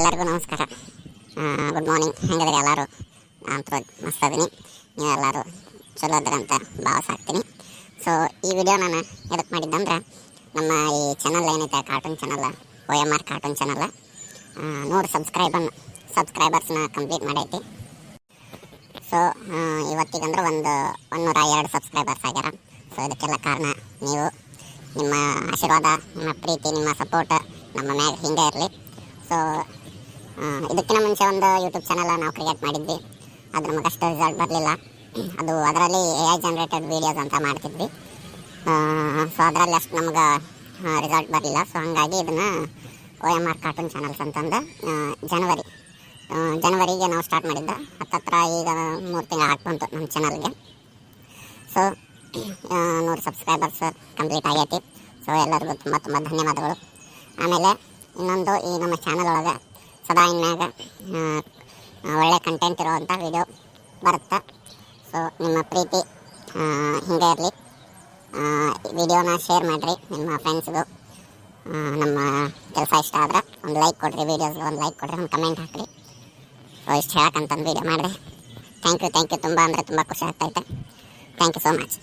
ಎಲ್ಲರಿಗೂ ನಮಸ್ಕಾರ. Good morning ಹೆಂಗದ್ರಿ ಎಲ್ಲರೂ? ನಾನು ಮಸ್ತ್ ಅದೀನಿ. ನೀವೆಲ್ಲರೂ ಚಲೋ ಅಂತ ಭಾವಿಸಾಕ್ತೀನಿ ಸೊ ಈ ವಿಡಿಯೋ ನಾನು ಎದಕ್ಕೆ ಮಾಡಿದ್ದಂದ್ರೆ, ನಮ್ಮ ಈ ಚಾನಲ್ ಏನೈತೆ cartoon channel O M R cartoon channel ನೂರು ಸಬ್ಸ್ಕ್ರೈಬನ್ನು ಸಬ್ಸ್ಕ್ರೈಬರ್ಸ್ನ ಕಂಪ್ಲೀಟ್ ಮಾಡೈತಿ. ಸೊ ಇವತ್ತಿಗಂದ್ರೆ ಒಂದು ಒಂದೂರ ಎರಡು ಸಬ್ಸ್ಕ್ರೈಬರ್ಸ್ ಆಗ್ಯಾರ. ಸೊ ಇದಕ್ಕೆಲ್ಲ ಕಾರಣ ನೀವು. ನಿಮ್ಮ ಆಶೀರ್ವಾದ, ನಿಮ್ಮ ಪ್ರೀತಿ, ನಿಮ್ಮ ಸಪೋರ್ಟ್ ನಮ್ಮ ಮ್ಯಾಗ ಹಿಂಗೆ ಇರಲಿ. ಸೊ ಇದಕ್ಕಿಂತ ಮುಂಚೆ ಒಂದು ಯೂಟ್ಯೂಬ್ ಚಾನಲ್ ನಾವು ಕ್ರಿಯೇಟ್ ಮಾಡಿದ್ವಿ. ಅದು ನಮಗಷ್ಟು ರಿಸಲ್ಟ್ ಬರಲಿಲ್ಲ. ಅದು ಅದರಲ್ಲಿ ಎ ಐ ಜನ್ರೇಟೆಡ್ ವೀಡಿಯೋಸ್ ಅಂತ ಮಾಡ್ತಿದ್ವಿ. ಸೊ ಅದರಲ್ಲಿ ಅಷ್ಟು ನಮ್ಗೆ ರಿಸಲ್ಟ್ ಬರಲಿಲ್ಲ. ಸೊ ಹಾಗಾಗಿ ಇದನ್ನು O M R cartoon channels ಅಂತಂದು ಜನವರಿ ಜನವರಿಗೆ ನಾವು ಸ್ಟಾರ್ಟ್ ಮಾಡಿದ್ದ. ಹತ್ತತ್ರ ಈಗ ಮೂರು ತಿಂಗಳು ಹಾಕ್ಬಂತು ನಮ್ಮ ಚಾನಲ್ಗೆ ಸೊ ನೂರು ಸಬ್ಸ್ಕ್ರೈಬರ್ಸ್ ಕಂಪ್ಲೀಟ್ ಆಗೈತಿ. ಸೊ ಎಲ್ಲರಿಗೂ ತುಂಬ ತುಂಬ ಧನ್ಯವಾದಗಳು. ಆಮೇಲೆ ಇನ್ನೊಂದು ಈ ನಮ್ಮ ಚಾನಲ್ ಒಳಗೆ ಸದಾ ಇನ್ಮ್ಯಾಗ ಒಳ್ಳೆ ಕಂಟೆಂಟ್ ಇರುವಂಥ ವಿಡಿಯೋ ಬರುತ್ತೆ? ಸೊ ನಿಮ್ಮ ಪ್ರೀತಿ ಹಿಂಗೆ ಇರಲಿ. ವಿಡಿಯೋನ ಶೇರ್ ಮಾಡಿರಿ, ನಿಮ್ಮ ಫ್ರೆಂಡ್ಸ್ಗೂ ನಮ್ಮ ಕೆಲಸ ಇಷ್ಟ ಆದ್ರೆ ಒಂದು ಲೈಕ್ ಕೊಡಿರಿ ವೀಡಿಯೋಸ್ಗೆ ಒಂದು ಲೈಕ್ ಕೊಡಿರಿ, ಒಂದು ಕಮೆಂಟ್ ಹಾಕಿರಿ. ಸೊ ಇಷ್ಟು ಹೇಳಕ್ಕಂತಂದು ವೀಡಿಯೋ ಮಾಡಿದೆ. ಥ್ಯಾಂಕ್ ಯು ಥ್ಯಾಂಕ್ ಯು ತುಂಬ ಅಂದರೆ ತುಂಬ ಖುಷಿ ಆಗ್ತೈತೆ ಥ್ಯಾಂಕ್ ಯು ಸೋ ಮಚ್